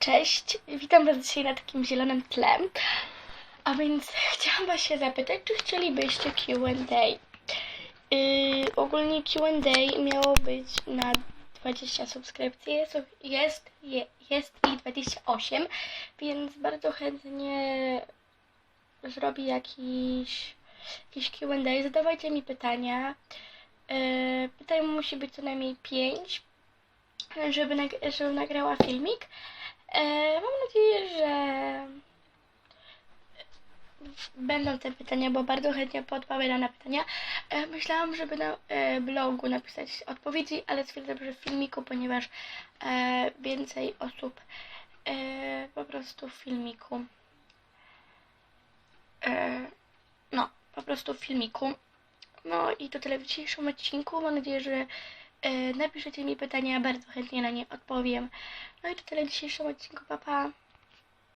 Cześć, witam Was dzisiaj na takim zielonym tle. A więc chciałam Was się zapytać, czy chcielibyście Q&A? Yy, ogólnie Q&A miało być na 20 subskrypcji, jest, jest, je- jest ich 28, więc bardzo chętnie zrobię jakiś, jakiś Q&A. Zadawajcie mi pytania. Yy, pytań musi być co najmniej 5, żeby, nag- żeby nagrała filmik. E, mam nadzieję, że będą te pytania, bo bardzo chętnie podpowiadam na pytania. E, myślałam, żeby na e, blogu napisać odpowiedzi, ale stwierdzam, że w filmiku, ponieważ e, więcej osób e, po prostu w filmiku. E, no, po prostu w filmiku. No i to tyle w dzisiejszym odcinku. Mam nadzieję, że napiszecie mi pytania, bardzo chętnie na nie odpowiem. No i to tyle w dzisiejszym odcinku, papa. Pa.